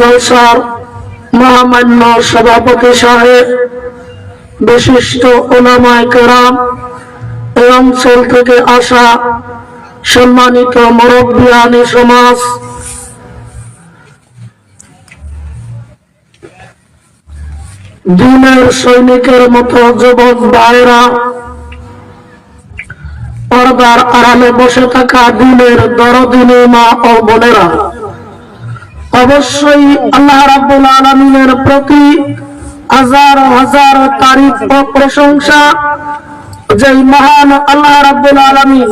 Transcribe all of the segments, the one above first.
জলসার মহামান্য সভাপতি সাহেব, বিশিষ্ট ওলামায় কেরাম, এই অঞ্চল থেকে আসা সম্মানিত সমাজ। দিনের সৈনিকের মতো যুবক ভাইরা পর্দার আড়ালে বসে থাকা দিনের দরদিনী মা ও বোনেরা অবশ্যই আল্লাহ রাব্বুল আলমিনের প্রতি হাজার হাজার তারিফ ও প্রশংসা। যে মহান আল্লাহ রাব্বুল আলমী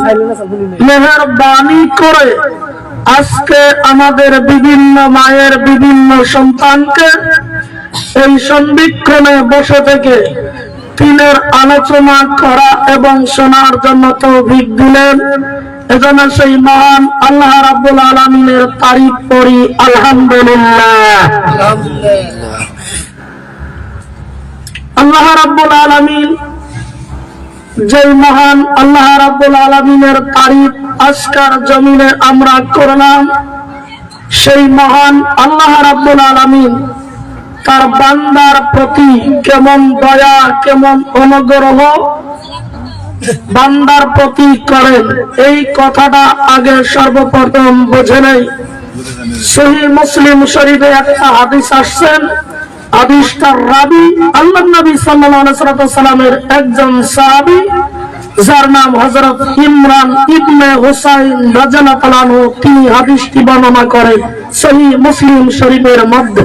মেহরবানি করে আজকে আমাদের বিভিন্ন মায়ের বিভিন্ন সন্তানকে এই সন্ধিক্ষণে বসে থেকে তিনের আলোচনা করা এবং শোনার জন্য তৌফিক দিলেন। এজন্য সেই মহান আল্লাহ রাব্বুল আলমিনের তারিফ করি আলহামদুলিল্লাহ। আল্লাহ রাব্বুল আলমিন যেই মহান আল্লাহ রাব্বুল আলমিনের তারিফ আজকার জমিনে আমরা করলাম সেই মহান আল্লাহ রাব্বুল আলমিন তার বান্দার প্রতি কেমন দয়া কেমন অনুগ্রহ বান্দার প্রতি করেন এই কথাটা আগে সর্বপ্রথম বোঝে নেই। সহি মুসলিম শরীফে একটা হাদিস আসছেন। হাদিসটার রাবি, আল্লাহ নবী সাল্লামের একজন সাহাবী, যার নাম হযরত ইমরান ইবনে হুসাইন আনহু, তিনি হাদিসটি বর্ণনা করেন সহি মুসলিম শরীফের মধ্যে।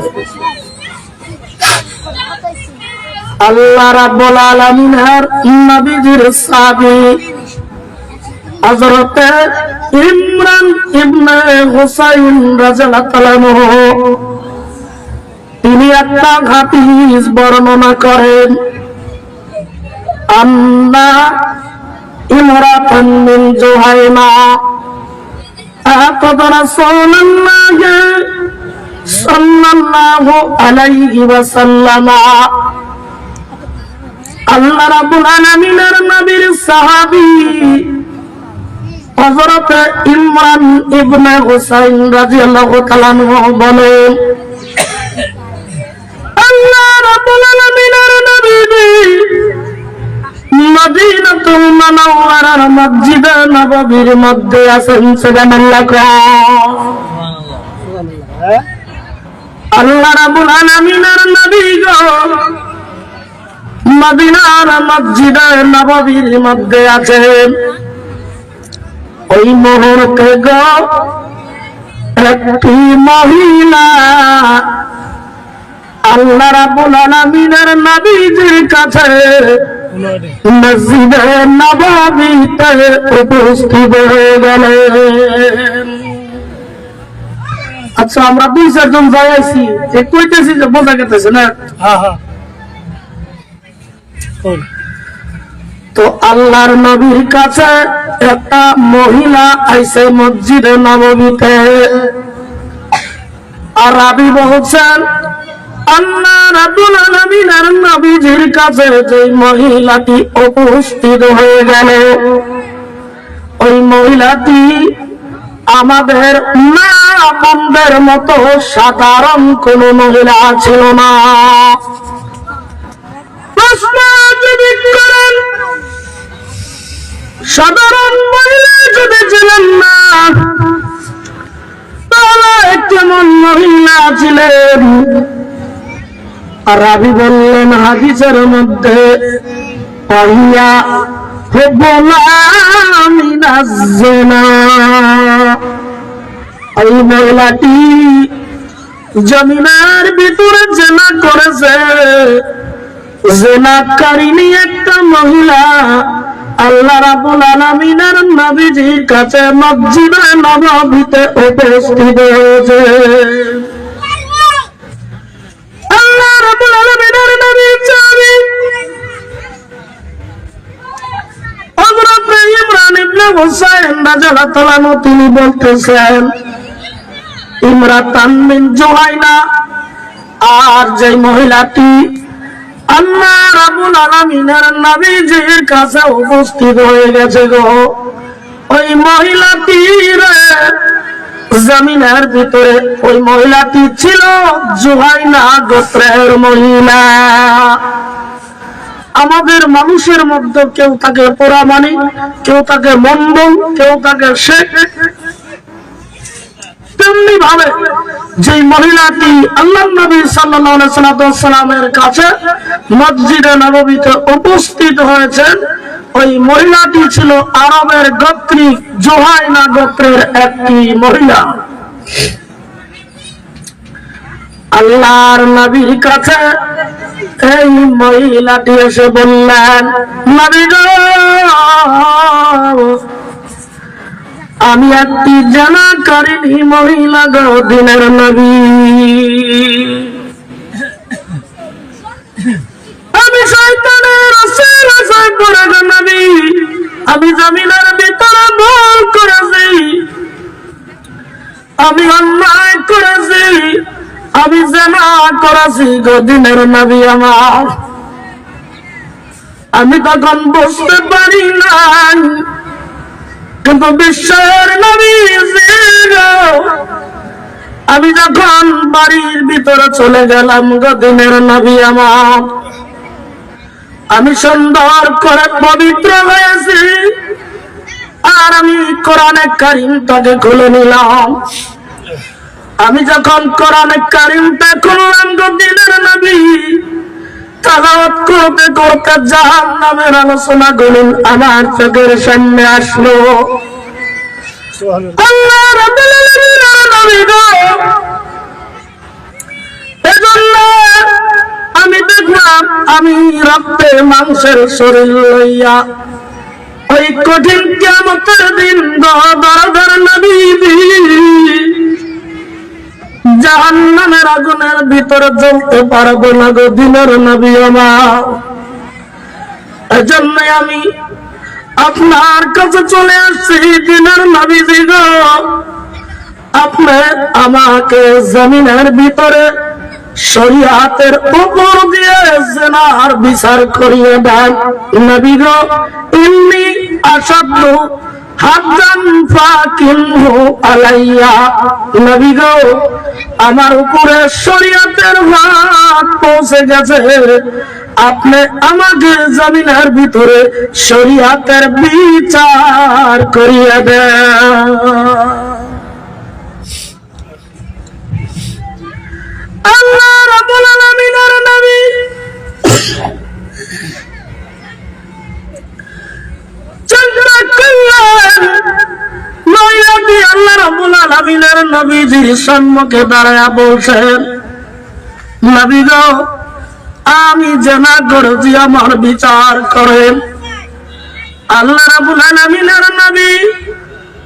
আল্লাহ রাব্বুল আলামিন হার নবীজির সাহাবী হযরত ইমরান ইবনে হুসাইন রাদিয়াল্লাহু তিনি একটা হাদিস বর্ণনা করেন, আন্না ইমরাতান মিন জুহাইমা আকাদ সাল্লাল্লাহু আলাইহি ওয়াসাল্লাম। আল্লাহ রাব্বুল আলামিনের নবীর সাহাবী হযরত ইমরান ইবনে হুসাইন রাদিয়াল্লাহু তাআলা আনহু বলেন আল্লাহ রাব্বুল আলামিনের নবী মদিনাতুল মুনাওয়ারার মসজিদে নববীর মধ্যে আছেন সুবহানাল্লাহ। আল্লাহ রাব্বুল আলামিনের নবী গো মদিনার মসজিদে নববীর মধ্যে আছেন ওই মুহূর্তে গো, একটি মহিলা আল্লাহ রাব্বুল আলামিনের নবীজির কাছে মসজিদে নববীতে উপস্থিত হয়ে গেলেন। আচ্ছা আমরা দুই চারজন যাই আইছি। যে কইতেছি যে বোঝা গেতেছে না? হ্যাঁ হ্যাঁ। তো আল্লাহর নবীর কাছে একটা মহিলা আইসে মসজিদে নববীতে আর রাবি বলছেন মহিলাটি উপস্থিত হয়ে গেল, ওই মহিলাটি আমাদের মতো সাধারণ কোন মহিলা ছিল না। প্রশ্ন সাধারণ মহিলা যদি ছিলেন না, তাহলে কেমন মহিলা ছিলেন। রাবি বললেন, হাদিসের মধ্যে মহিলাটি জমিনার ভিতরে জেনা করেছে। জেনাকারিনী একটা মহিলা, আল্লাহ রাবুল আলমিনের নবীজির কাছে মসজিদে নবীতে উপস্থিত হয়েছে। তিনি বলতেছেন, ইমরাতান মিন জুহাইনা, আর যে মহিলাটি আল্লাহ রাবুল আলমিনের নবীজির কাছে উপস্থিত হয়ে গেছে গো। ওই জমিনের ভিতরে ওই মহিলাটি ছিল জুহাইনা গোত্রের মহিলা। আমাদের মানুষের মধ্যে কেউ তাকে পোড়া মানে কেউ তাকে মন্ডল কেউ তাকে শেখ। তেমনি ভাবে যে মহিলাটি আল্লাহ নবী সাল্লামের কাছে মসজিদে নবীতে উপস্থিত হয়েছেন, ওই মহিলাটি ছিল আরবের গোত্রিক জোহাইনা গোত্রের একটি মহিলা। আল্লাহর নবীর কাছে এই মহিলাটি এসে বললেন, নবী আমি একটি জানা করিনি মহিলা গো, দিনের নবী। আমি শয়তানের আশায় পড়ে নবী। আমি জমিনের ভিতরে ভুল করেছি। আমি অন্যায় করেছি। আমি জানা করেছি গো, দিনের নবী আমার। আমি তখন বুঝতে পারি নাই কিন্তু বিশ্বের নবী আমি যখন বাড়ির ভিতরে চলে গেলাম গো দিনের নবী আমার। আমি সুন্দর করে পবিত্র হয়েছি। আর আমি কোরআনে কারিমটাকে খুলে নিলাম। আমি যখন কোরআনে কারিমটা খুললাম গো দিনের নবী করতে করতে জাহান নামের আলোচনা গুলো আমার চোখের সামনে আসলো। আমি দেখলাম, আমি রক্তের মাংসের শরীর লইয়া ওই কঠিন কিয়ামতের দিন দরদার নবী জাহান্নামের আগুনের ভিতরে জ্বলতে পারব না গো দিনের নবী আমার। এজন্য আমি আপনার কাছে চলে আসছি দিনের নবীজি গো। আপনি আমাকে জমিনের ভিতরে শরিয়াতের উপর দিয়ে জেনার বিচার করিয়ে দেন নবী গো। ইন্নি আসাদু আমার উপরে শরিয়াতের হাত পৌঁছে গেছে। আপনি আমাকে জমিনের ভিতরে শরিয়াতের বিচার করিয়ে দেন। আল্লাহ রাব্বুল মহিলাটি আল্লাহ রাব্বুল আলামিনের নবীজির সম্মুখে দাঁড়ায়া নবী গো, আমি আমার বিচার করেন। আল্লাহ নবী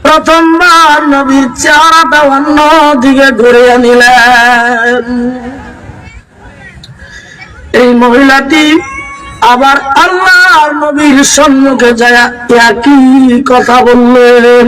প্রথমবার নবীর চেহারাটা অন্য দিকে নিলেন। এই মহিলাটি আবার আল্লাহর নবীর সম্মুখে যায় একই কথা বললেন।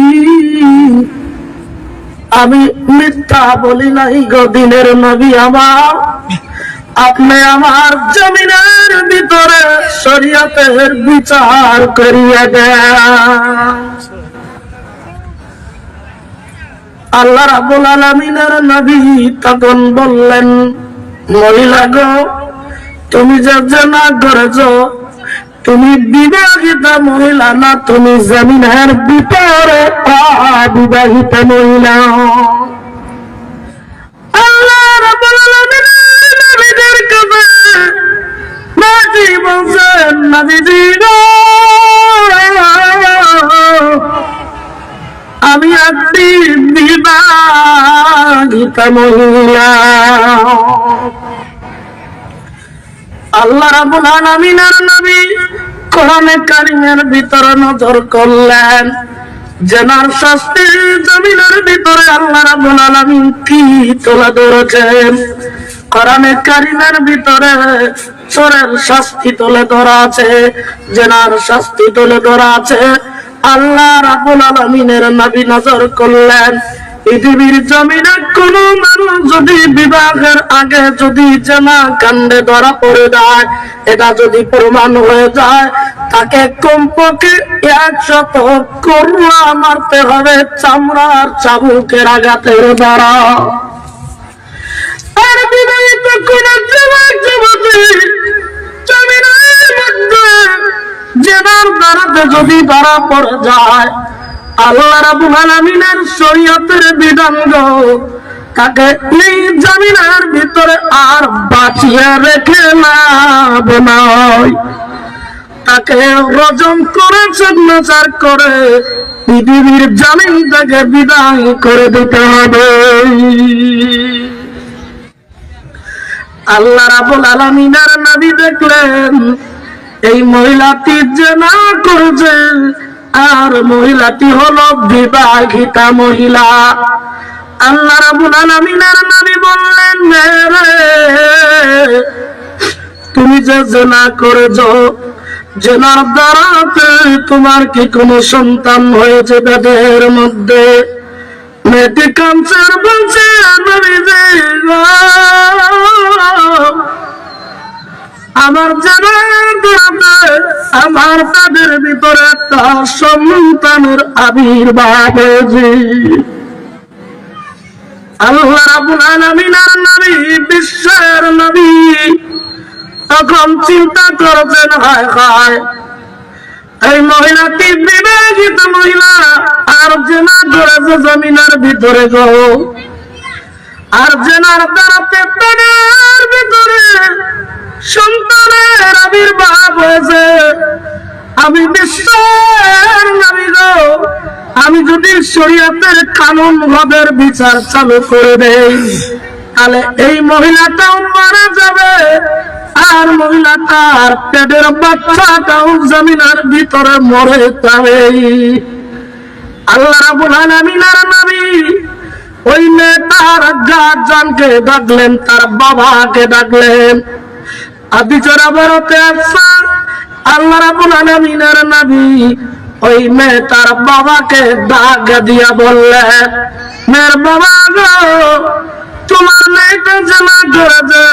আমি মিথ্যা বলি নাই গো দিনের নবী আমার। আপনি আমার জমিনের ভিতরে শরীয়তের বিচার করিয়া দেন। আল্লাহ রাবুল আলমিনের নবী তখন বললেন, মহিলা গো, তুমি যে জানা করেছ তুমি বিবাহিতা মহিলা না, তুমি জমিনের ভিতরে বিবাহিত মহিলা। আমি একটি বিবাহিত মহিলা। আল্লাহ রাবুল আলামিনের নবী কোরআনে কারিমের ভিতরে নজর করলেন, জেনার শাস্তি জমিনের ভিতরে আল্লাহ রাব্বুল আলামিন কি তোলা ধরেছেন? কোরআনে কারিমের ভিতরে চোরের শাস্তি তুলে ধরা আছে, জেনার শাস্তি তুলে ধরা আছে। আল্লাহ রাব্বুল আলামিনের নবী নজর করলেন পৃথিবীর জমিনে কোন মানুষ যদি বিবাহের আগে যদি জেনা কাণ্ডে ধরা পড়ে যায়, এটা যদি প্রমাণ হয়ে যায়, তাকে কমপক্ষে একশত করুয়া মারতে হবে, চামড়ার চাবুকের আঘাতের দ্বারা আর বিবাহিত কোন যুবক, যুবতী জমিনের মধ্যে জেনার দ্বারাতে যদি ধরা পড়ে যায় আল্লাহ রাব্বুল আলামিনের শরীয়তের বিধান তাকে এই জমিনের ভিতরে আর বাঁচিয়ে রেখে লাভ নয় তাকে রজম করে চগ্নচার করে পৃথিবীর জামিন থেকে বিদায় করে দিতে হবে। আল্লাহ রাবুল আলমিনার নবী দেখলেন, এই মহিলাটি যে না করছে আর মহিলাটি হলো বিবাহিতা মহিলা। আল্লাহ রাবুল আলমিনার নবী বললেন তুমি যে জেনা করেছ, জেনার দ্বারাতে তোমার কি কোনো সন্তান হয়েছে তাদের মধ্যে? মেয়েটি কাঞ্চার বলছে আমার দ্বারাতে আমার তাদের ভিতরে একটা সন্তানের আবির্ভাব আল্লাহ নবী, বিশ্বের নবী তখন চিন্তা করছেন হায় হায়, এই মহিলাটি বিবাহিত মহিলা, আর জেনা করেছে জমিনের ভিতরে গো। আর জেনার দ্বারাতে পেটের ভিতরে সন্তানের আবির্ভাব হয়েছে। আমি বিশ্বের নবী আমি যদি শরীয়তের কানুন ভাবের বিচার চালু করে দেই, তাহলে এই মহিলাটাও মারা যাবে। আর মহিলাটার পেটের বাচ্চাটাও জমিনের ভিতরে মরে যাবে। আল্লাহ রাবুল আলামিনের নবী ওই মেয়েটার গার্জনকে ডাকলেন তার বাবাকে ডাকলেন। আদিচরা বরতে আসছে আল্লাহ রাবুল নাবি ওই মেয়েটার বাবাকে ডাক দিয়া বললেন মেয়ের বাবা গো তোমার মেয়েটা জানা আহা,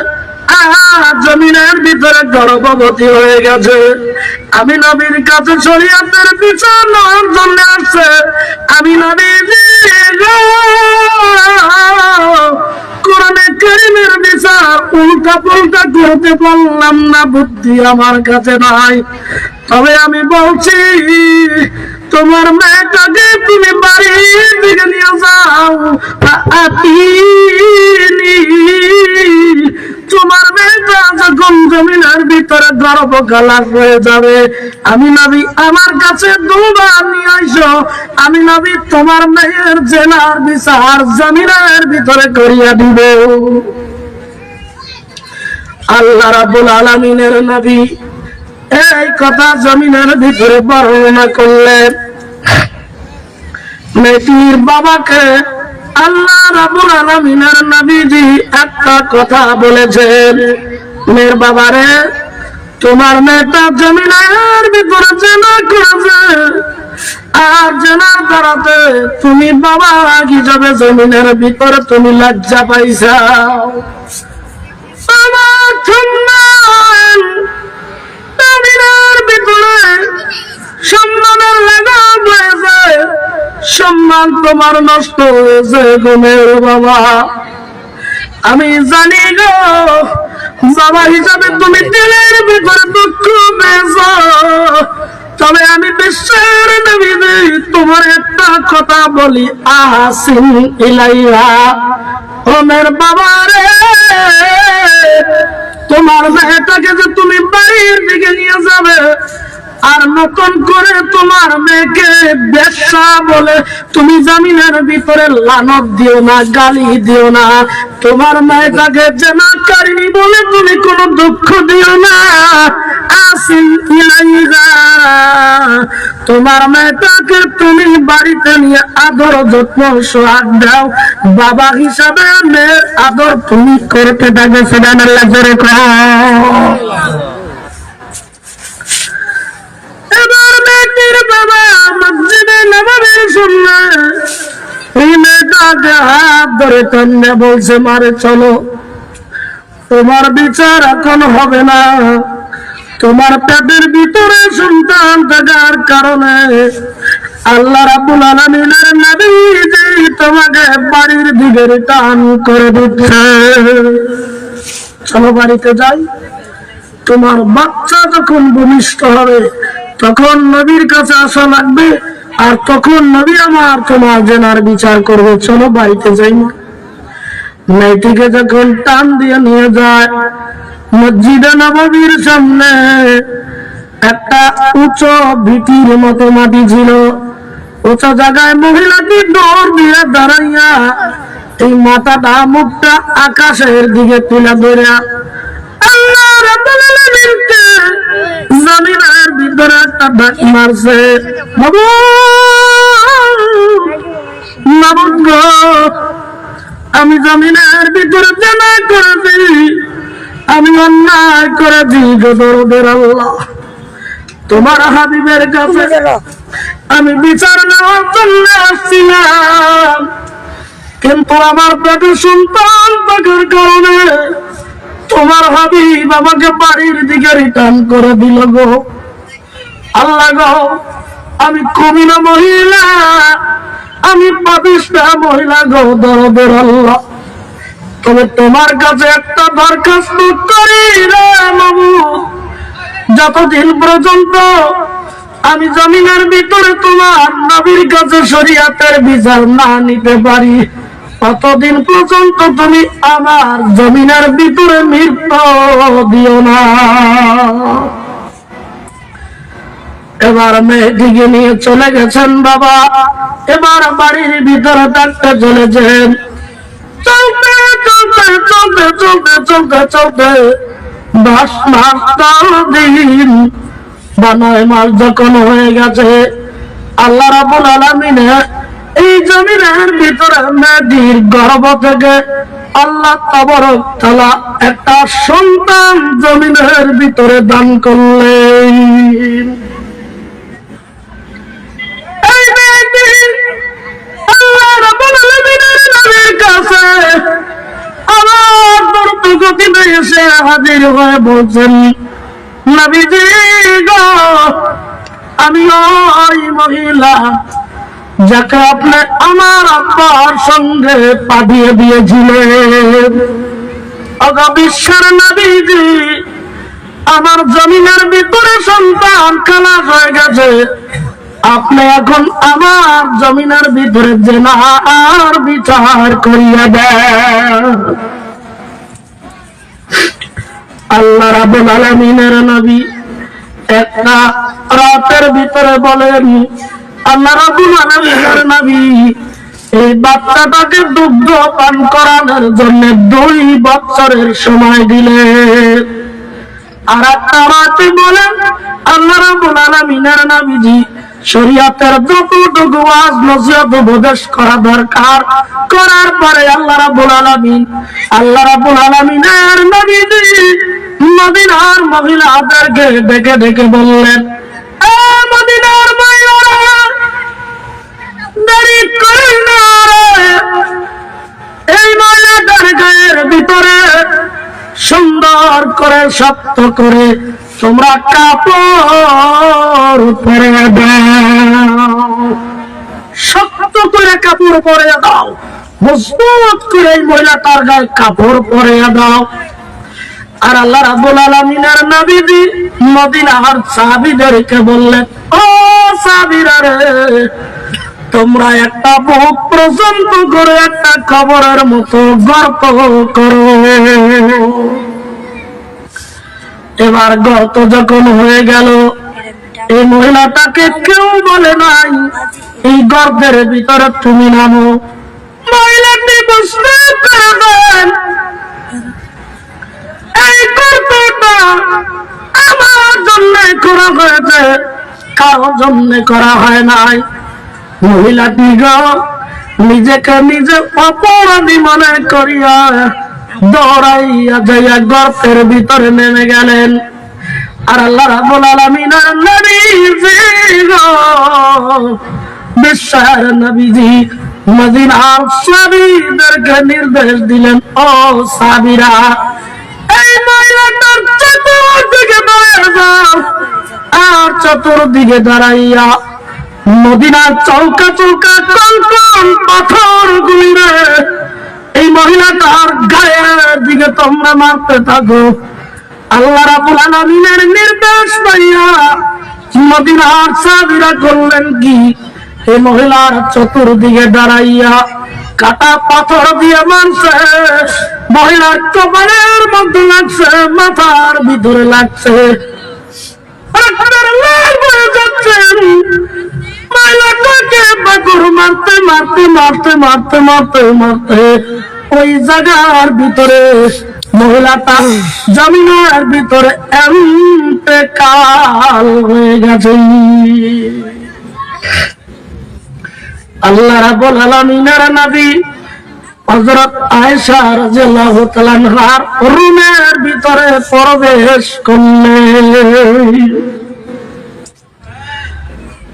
জমিনের ভিতরে গর্ভবতী হয়ে গেছে। আমি নবীর কাছে শরীয়তের জন্য আসছে। আমি না, বুদ্ধি আমার কাছে তবে আমি বলছি, তোমার মেয়েটাকে তুমি বাড়ির দিকে নিয়ে যাও। তোমার ভিতরে গালাস হয়ে যাবে। আমি আমার কাছে আমি তোমার মেয়ের জেনার বিচার জমিনের ভিতরে করিয়া দিব। আল্লাহ রাবুল আলমিনের নবী এই কথা জমিনের ভিতরে বর্ণনা করলেন। মেয়েটির বাবাকে আল্লাহ রাবুল আলমিনের নবীজি একটা কথা বলেছেন। মেয়ের বাবারে, তোমার মেয়েটা জমিনের ভিতরে জেনা করেছে। আর জেনার দ্বারাতে তুমি বাবা হিসাবে জমিনের ভিতরে তুমি লজ্জা পাইছাও আমার ভিতরে সম্মানের সম্মান তোমার নষ্ট গুমের বাবা। আমি জানি গো, বাবা হিসাবে তুমি দিলের ভিতরে দুঃখ তবে আমি বিশ্বের তোমার একটা কথা বলি, আহাসিন ইলাইহা। ওমের বাবা রে, তোমার মেয়েটাকে যে তুমি বাড়ির দিকে নিয়ে যাবে আর নতুন করে তোমার মেয়েকে ব্যবসা বলে, তুমি জামিনের ভিতরে লানত দিও না, গালি দিও না। তোমার মেয়েটাকে জেনা কারিনি বলে তুমি কোনো দুঃখ দিও না। তোমার মেয়েটাকে তুমি বাড়িতে নিয়ে আদর, যত্ন, সোহাগ দাও। বাবা হিসাবে মেয়ের আদর তুমি করতে থাকবে সেটা আল্লাহ জোরে মেয়েটির বাবা তোমার বিচার এখন হবে না। তোমার পেটের ভিতরে সন্তান থাকার কারণে আল্লাহ রাবুল আলমিনের তোমাকে বাড়ির দিকে টান করে দিচ্ছে। চলো বাড়িতে যাই। তোমার বাচ্চা যখন ভূমিষ্ঠ হবে তখন নবীর কাছে আসা লাগবে, আর তখন নবী আমার তোমার জেনার বিচার করবে। চলো বাড়িতে যাই না। মেয়েটিকে যখন টান দিয়ে নিয়ে যায়, মসজিদে নবীর সামনে একটা উঁচু ভিটির মতো মাটি ছিল। উঁচু জায়গায় মহিলাটি দৌড় দিয়ে দাঁড়াইয়া এই মাথাটা, মুখটা আকাশের দিকে তুলে ধরে আল্লাহ রাব্বুল জমিনের ভিতরে একটা ডাক মারছে আমি জমিনের ভিতরে জানা করেছি। আমি অন্যায় করেছি গদরদের আল্লাহ। তোমার হাবিবের কাছে আমি বিচার নেওয়ার জন্য আসছিলাম। কিন্তু আমার পেটে সন্তান থাকার কারণে তোমার হাবিব আমাকে বাড়ির দিকে রিটার্ন করে দিল গো। আল্লাহ গো, আমি কমিনা মহিলা, আমি পাপিষ্ঠা মহিলা গো দরদের আল্লাহ। তবে তোমার কাছে একটা দরখাস্ত করি রে মামু যতদিন পর্যন্ত আমি জমিনের ভিতরে তোমার নবীর কাছে শরিয়াতের বিচার না নিতে পারি ততদিন পর্যন্ত তুমি আমার জমিনের ভিতরে মৃত্যু দিও না? এবার মেয়েটিকে নিয়ে চলে গেছেন বাবা। এবার বাড়ির ভিতরে থাকতে চলেছেন। চলতে চলতে চলতে চলতে চলতে চলতে দশ মাস দিন বা নয় মাস যখন হয়ে গেছে, আল্লাহ রাবুল আলমিনে এই জমিনের ভিতরে মেয়েটির গর্ভ থেকে আল্লাহ তবরক একটা সন্তান জমিনের ভিতরে দান করলেন। আমার দ্রুত গতিতে এসে হাজির হয়ে বলছেন, নবীজি গো, আমি ওই মহিলা যাকে আপনি আমার আব্বার সঙ্গে পাঠিয়ে দিয়েছিলেন। বিশ্বের নবীজি, আমার জমিনের ভিতরে সন্তান খালাস হয়ে গেছে। আপনি এখন আমার জমিনের ভিতরে জেনার বিচার করিয়া দেন। আল্লাহ রাবুল আলমিনের নবী একটা রাতের ভিতরে বলেন রাবুল বাচ্চাটাকে দুগ্ধ পান করানোর জন্য দুই বছরের সময় দিলেন আর একটা বলেন আল্লাহ শরীয়তের যতটুকু নসিহত উপদেশ করা দরকার। করার পরে আল্লাহ রাব্বুল আলামিন, আল্লাহ রাব্বুল আলামিনের নবীজি মদিনার মহিলাদেরকে ডেকে ডেকে বললেন গায়ের ভিতরে সুন্দর করে শক্ত করে তোমরা কাপড় পরে দাও। শক্ত করে কাপড় পরে দাও। মজবুত করে মহিলাটার গায়ে কাপড় পরে দাও। আর আল্লাহ রাব্বুল আলামিনের নবীজি মদিনার সাহাবীদেরকে বললেন, ও সাহাবীরা রে তোমরা একটা বুক পর্যন্ত করে একটা খবরের মতো গর্ত করো। এবার গর্ত যখন হয়ে গেল, এই মহিলাটাকে কেউ বলে নাই, এই গর্তের ভিতরে তুমি নামো। মহিলাটি বুঝতে পারবেন, এই গর্তটা আমার জন্য করা হয়েছে, কারও জন্য করা হয় নাই। মহিলাটি নিজেকে নিজে অপরাধী মনে করিয়া দৌড়াইয়া যাইয়া গর্তের ভিতরে নেমে গেলেন। আর আল্লাহ রাবুল আলমিনের নবী বিশ্বের নবীজি মদিনার সাবিদেরকে নির্দেশ দিলেন, ও সাবিরা এই মহিলাটার চতুর্দিকে দাঁড়িয়ে যাও, আর চতুর্দিকে দাঁড়াইয়া মদিনার চৌকা চৌকা কল পাথর গুলিরে এই মহিলা মহিলাটার গায়ের দিকে তোমরা মারতে থাকো। আল্লাহ রাবুল আলমিনের নির্দেশ পাইয়া মদিনার সাবিরা করলেন কি? এই মহিলার চতুর্দিকে দাঁড়াইয়া কাটা পাথর দিয়ে মানছে মহিলার কপালের মধ্যে লাগছে, মাথার ভিতরে লাগছে। মারতে মারতে মারতে মারতে মারতে মারতে। ওই জায়গার ভিতরে মহিলাটা জমিনের ভিতরে কাল হয়ে গেছে। আল্লাহ নবী হযরত আয়েশা রাদিয়াল্লাহু তাআলা আনহার রুমের ভিতরে প্রবেশ করলেন।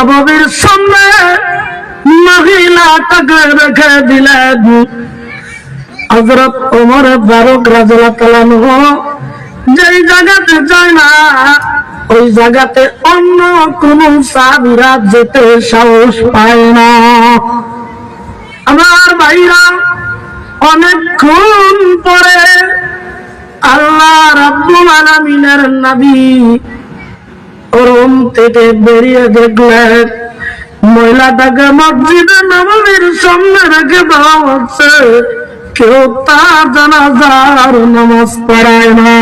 নববীর সামনে মহিলাটাকে রেখে দিলেন। হজরত ওমর ফারুক রাজুল্লাহ তালানহ যেই জায়গাতে যায় না, ওই জায়গাতে অন্য কোন সাবিরা যেতে সাহস পায় না। আমার ভাইরা, অনেকক্ষণ পরে আল্লাহ রাব্বুল আলামিনের নবী রুম থেকে বেরিয়ে দেখলেন মহিলাটাকে মসজিদে নবমীর সামনে রেখে দেওয়া হচ্ছে। কেউ তার জানাজার নামাজ পড়ায় না।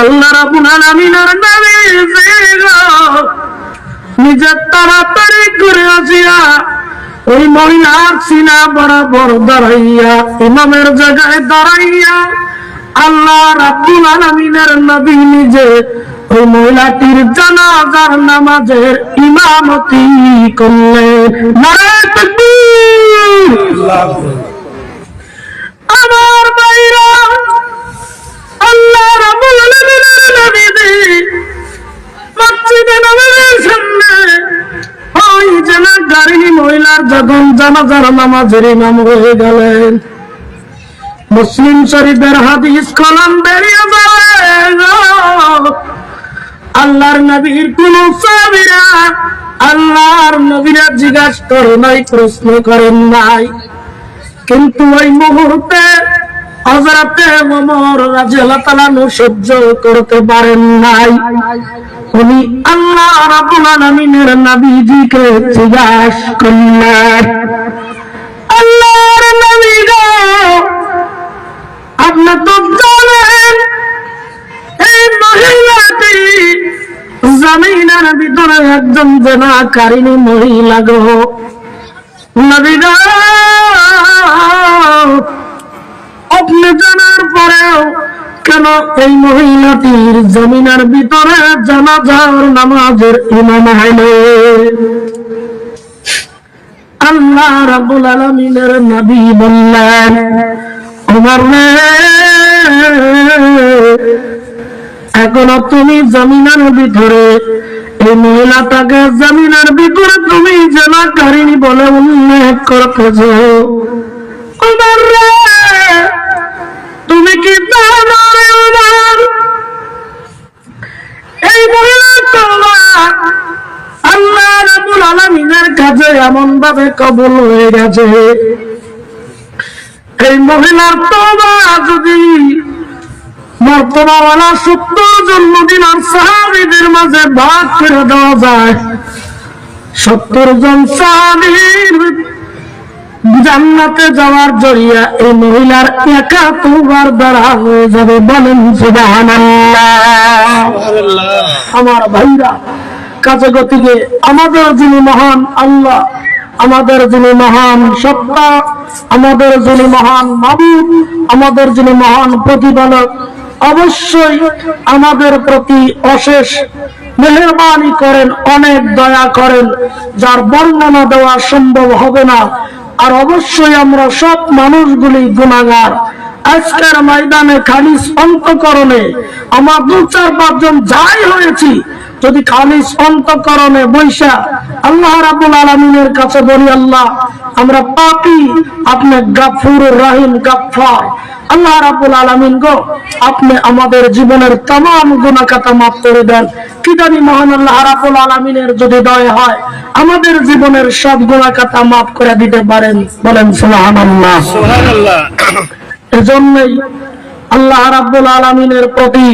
আল্লাহ রাব্বুল আলামিনের নবী নিজের তাড়াতাড়ি করে আসিয়া, ওই মহিলার সিনা বরাবর দাঁড়াইয়া, ইমামের জায়গায় দাঁড়াইয়া আল্লাহ রাব্বুল আলামিনের নবী নিজে ওই মহিলাটির জানাজার নামাজের ইমামতি করলেন। নারায়ে তাকবীর। আমার ভাইরা, আল্লাহ রাব্বুল আলামিনের নবী মসজিদে নববীর সামনে ওই গাড়ি মহিলার যখন জানাজার নামাজের ইমাম হয়ে গেলেন মুসলিম শরীফের হাদিস কলম বেরিয়ে যাবে আল্লাহর নবীর কোন আল্লাহর নবীরা জিজ্ঞাসা করে নাই, প্রশ্ন করেন নাই। কিন্তু ওই মুহূর্তে হজরতে ওমর রাদিয়াল্লাহু তাআলা সহ্য করতে পারেন নাই। উনি আল্লাহ রাব্বুল আলামিনের নবীজিকে জিজ্ঞাসা করলেন একজন জেনাকারিনী মহিলা গো। নবী আপনি জানার পরেও কেন এই মহিলাটির জমিনের ভিতরে জানাজার নামাজের ইমাম হইল আল্লাহ রাবুল আলামিনের নবী বললেন, ওমর রে, এখনও তুমি জমিনের ভিতরে এই মহিলাটাকে জমিনের ভিতরে তুমি জানা কারিনী বলে উল্লেখ করতেছ। তুমি কি এই মহিলা আল্লাহ রাব্বুল আলামিনের কাজে এমন ভাবে কবল হয়ে গেছে। এই মহিলার তোবা যদি সত্তর জন্মদিন আর সাহাবিদের মাঝে ভাগ করে দেওয়া যায়। সত্তর জন সাহাবির জান্নাতে যাওয়ার জড়িয়া এই মহিলার একা তোবার দ্বারা হয়ে যাবে বলেন আমার ভাইরা কাজে গতিকে আমাদের যিনি মহান আল্লাহ আমাদের যিনি মহান সত্তা আমাদের যিনি মহান মাবুদ আমাদের যিনি মহান প্রতিপালক অবশ্যই আমাদের প্রতি অশেষ মেহরবানি করেন, অনেক দয়া করেন, যার বর্ণনা দেওয়া সম্ভব হবে না। আর অবশ্যই আমরা সব মানুষগুলি গুণাগার। আজকের ময়দানে খালিস অন্তকরণে আমার দু চার পাঁচজন যাই হয়েছি, যদি খালিস অন্তকরণে বৈশা আল্লাহ রাবুল আলমিনের কাছে বলি, আল্লাহ আমরা পাপি আপনি গাফুর রাহিম গাফার আল্লাহ রাবুল আলমিন গো আপনি আমাদের জীবনের তাম গুণাকাতা মাফ করে দেন। কি জানি মহান আল্লাহ রাবুল আলমিনের যদি দয় হয় আমাদের জীবনের সব গুণাকাতা মাফ করে দিতে পারেন। বলেন সুহান আল্লাহ এজন্যই আল্লাহ রাব্বুল আলমিনের প্রতি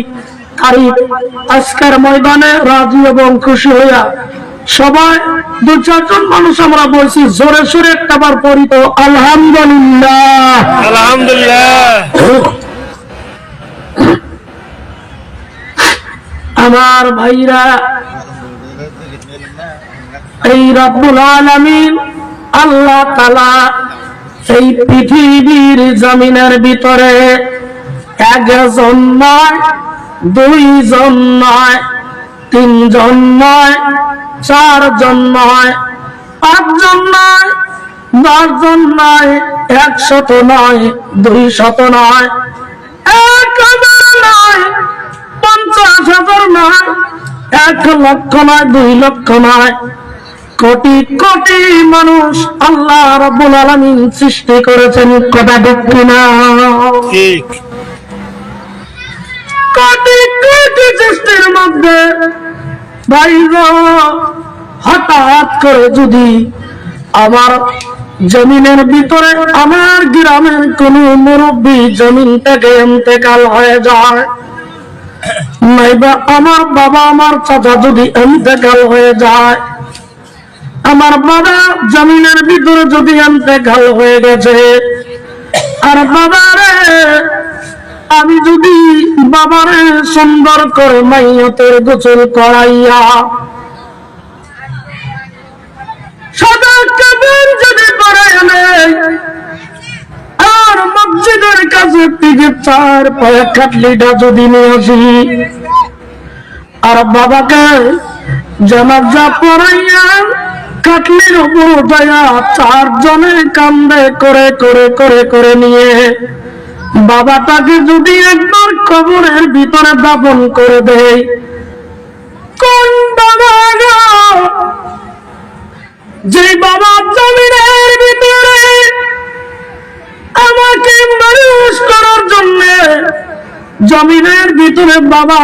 আজকের ময়দানে রাজি এবং খুশি হইয়া সবাই দু চারজন মানুষ আমরা বলছি, জোরে সোরে একটা বার পড়িত আলহামদুলিল্লাহ। আলহামদুলিল্লাহ। আমার ভাইরা, এই রব্বুল আলামিন আল্লাহ তালা এই পৃথিবীর জমিনের ভিতরে একজন নয়, দুইজন নয়, তিনজন নয় চারজন নয় পাঁচজন নয় দশজন নয় একশত নয় দুই শত নয় এক হাজার নয় পঞ্চাশ হাজার নয় এক লক্ষ নয় দুই লক্ষ নয়। কোটি কোটি মানুষ আল্লাহ রাব্বুল আলামিন সৃষ্টি করেছেন কথা ঠিক না কোটি কোটি সৃষ্টির মধ্যে ভাই গো, হঠাৎ করে যদি আমার জমিনের ভিতরে আমার গ্রামের কোন মুরব্বী জমিন থেকে এতেকাল হয়ে যায় নাইবা আমার বাবা আমার চাচা যদি এতেকাল হয়ে যায় আমার বাবা জমিনের ভিতরে যদি এতেকাল হয়ে গেছে আর বাবারে আমি যদি বাবারে সুন্দর করে মাইয়তের গোসল করাইয়া সাদা যদি আর মসজিদের কাছে চার পায়ে খাটলিটা যদি নিয়ে আসি, আর বাবাকে জানাজা পড়াইয়া কাটলির উপর উঠাইয়া চারজনে কান্দে, করে করে করে করে নিয়ে বাবাটাকে যদি একবার কবরের ভিতরে দাপন করে দেয়, কোন বাবা যে বাবা জমিনের ভিতরে আমাকে মানুষ করার জন্য জমিনের ভিতরে বাবা